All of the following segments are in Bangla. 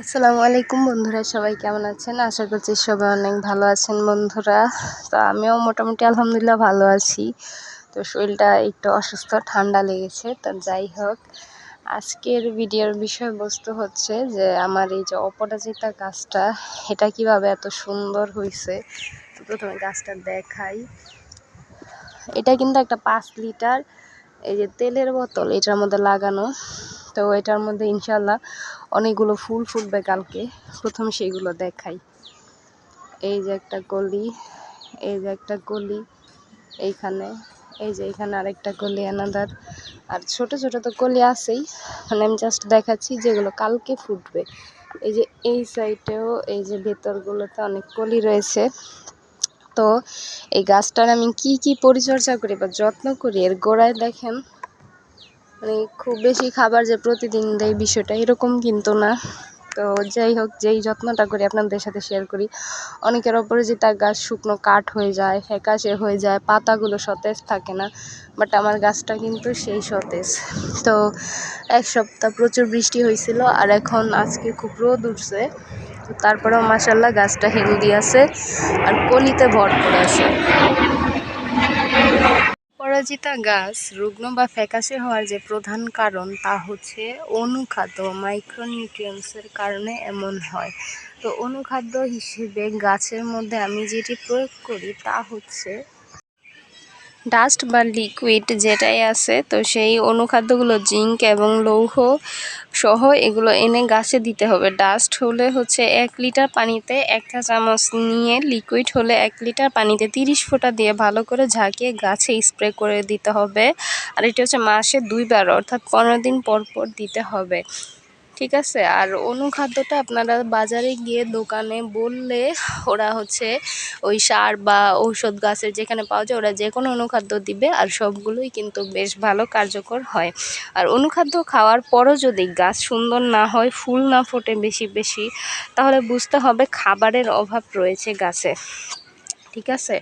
আসসালামু আলাইকুম বন্ধুরা, সবাই কেমন আছেন? আশা করছি সবাই অনেক ভালো আছেন বন্ধুরা। তো আমিও মোটামুটি আলহামদুলিল্লাহ ভালো আছি। তো শরীরটা একটু অসুস্থ, ঠান্ডা লেগেছে। তো যাই হোক, আজকের ভিডিওর বিষয়বস্তু হচ্ছে যে, আমার এই যে অপরাজিতা গাছটা, এটা কীভাবে এত সুন্দর হয়েছে তো প্রথমে গাছটা দেখাই। এটা কিন্তু একটা পাঁচ লিটার, এই যে তেলের বোতল, এটার মধ্যে লাগানো। তো এটার মধ্যে ইনশাল্লাহ অনেকগুলো ফুল ফুটবে কালকে। প্রথম সেইগুলো দেখাই। এই যে একটা গলি, এই যে একটা গলি, এইখানে, এই যে এখানে আরেকটা কলি আনাদার আর ছোট ছোট তো কলি আছেই। মানে আমি জাস্ট দেখাচ্ছি যেগুলো কালকে ফুটবে। এই যে এই সাইডেও, এই যে ভেতরগুলোতে অনেক কলি রয়েছে। তো এই গাছটার আমি কি কি পরিচর্যা করি বা যত্ন করি, এর গোড়ায় দেখেন মানে খুব বেশি খাবার যে প্রতিদিন দেয় বিষয়টা এরকম কিন্তু না। তো যাই হোক, যেই যত্নটা করি আপনাদের সাথে শেয়ার করি, অনেকের অপরাজিতা গাছ শুকনো কাঠ হয়ে যায়, ফ্যাকাশে হয়ে যায়, পাতাগুলো সতেজ থাকে না বাট আমার গাছটা কিন্তু সেই সতেজ। তো এক সপ্তাহ প্রচুর বৃষ্টি হয়েছিল আর এখন আজকে খুব রোদ উঠছে। তো তারপরেও মাসাল্লাহ গাছটা হেলদি আছে আর কলিতে ভরপুর আছে। অপরাজিতা গাছ রুগ্ন বা ফ্যাকাশে হওয়ার যে প্রধান কারণ, তা হচ্ছে অনুখাদ্য। মাইক্রোনিউট্রিয়েন্টসের কারণে এমন হয়। তো অনুখাদ্য হিসেবে গাছের মধ্যে আমি যেটি প্রয়োগ করি, তা হচ্ছে ডাস্ট বা লিকুইড যেটাই আছে, তো সেই অনুখাদ্যগুলো জিঙ্ক এবং লৌহ সহ এগুলো এনে গাছে দিতে হবে। ডাস্ট হলে হচ্ছে এক লিটার পানিতে একটা চামচ নিয়ে, লিকুইড হলে এক লিটার পানিতে তিরিশ ফোঁটা দিয়ে ভালো করে ঝাঁকিয়ে গাছে স্প্রে করে দিতে হবে। আর এটা হচ্ছে মাসে দুইবার, অর্থাৎ পনেরো দিন পর পর দিতে হবে। ঠিক আছে? আর অনুখাদ্যটা আপনারা বাজারে গিয়ে দোকানে বললে ওরা হচ্ছে ওই সার বা ঔষধ গাছের যেখানে পাওয়া যায় ওরা যে কোনো অনুখাদ্য দিবে আর সবগুলোই কিন্তু বেশ ভালো কার্যকর হয়। আর অনুখাদ্য খাওয়ার পরও যদি গাছ সুন্দর না হয়, ফুল না ফোটে বেশি বেশি, তাহলে বুঝতে হবে খাবারের অভাব রয়েছে গাছে। ঠিক আছে?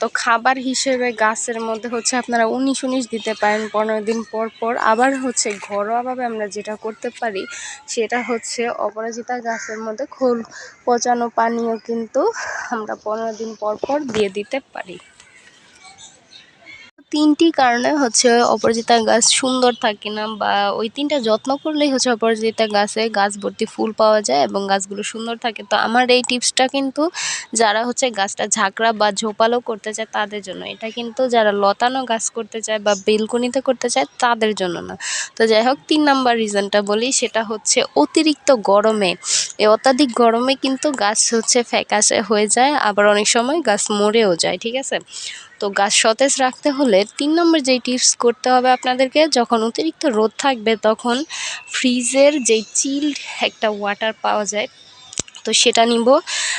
তো খাবার হিসেবে গাছের মধ্যে হচ্ছে আপনারা উনিশ উনিশ দিতে পারেন, পনেরো দিন পর পর। আবার হচ্ছে ঘরোয়াভাবে আমরা যেটা করতে পারি, সেটা হচ্ছে অপরাজিতা গাছের মধ্যে খোল পচানো পানীয় কিন্তু আমরা পনেরো দিন পর পর দিয়ে দিতে পারি। তিনটি কারণে হচ্ছে অপরাজিতা গাছ সুন্দর থাকে না বা ওই তিনটা যত্ন করলেই হচ্ছে অপরাজিতা গাছে গাছ ভর্তি ফুল পাওয়া যায় এবং গাছগুলো সুন্দর থাকে। তো আমার এই টিপসটা কিন্তু যারা হচ্ছে গাছটা ঝাঁকড়া বা ঝোপালো করতে চায় তাদের জন্য। এটা কিন্তু যারা লতানো গাছ করতে চায় বা বেলকনিতে করতে চায় তাদের জন্য না। তো যাই হোক, তিন নাম্বার রিজনটা বলি, সেটা হচ্ছে অতিরিক্ত গরমে। অত্যাধিক গরমে কিন্তু গাছ হচ্ছে ফ্যাকাশে হয়ে যায়, আবার অনেক সময় গাছ মরেও যায়, ঠিক আছে? তো গাছ সতেজ রাখতে হলে তিন নম্বর যেই টিপস করতে হবে আপনাদেরকে, যখন অতিরিক্ত রোদ থাকবে তখন ফ্রিজের যেই চিল্ড একটা ওয়াটার পাওয়া যায় তো সেটা নিব।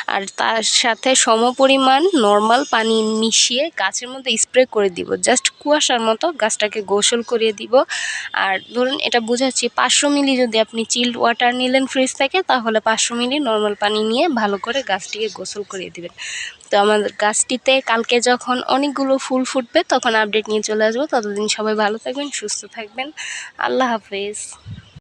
আর তার সাথে সমপরিমাণ নর্মাল পানি মিশিয়ে গাছের মধ্যে স্প্রে করে দিব। জাস্ট কুয়াশার মতো গাছটাকে গোসল করিয়ে দিব। আর ধরুন এটা বোঝাচ্ছি, পাঁচশো মিলি যদি আপনি চিল্ড ওয়াটার নিলেন ফ্রিজ থেকে, তাহলে পাঁচশো মিলি নর্মাল পানি নিয়ে ভালো করে গাছটিকে গোসল করিয়ে দিবেন। তো আমাদের গাছটিতে কালকে যখন অনেকগুলো ফুল ফুটবে, তখন আপডেট নিয়ে চলে আসব। ততদিন সবাই ভালো থাকবেন, সুস্থ থাকবেন। আল্লাহ হাফেজ।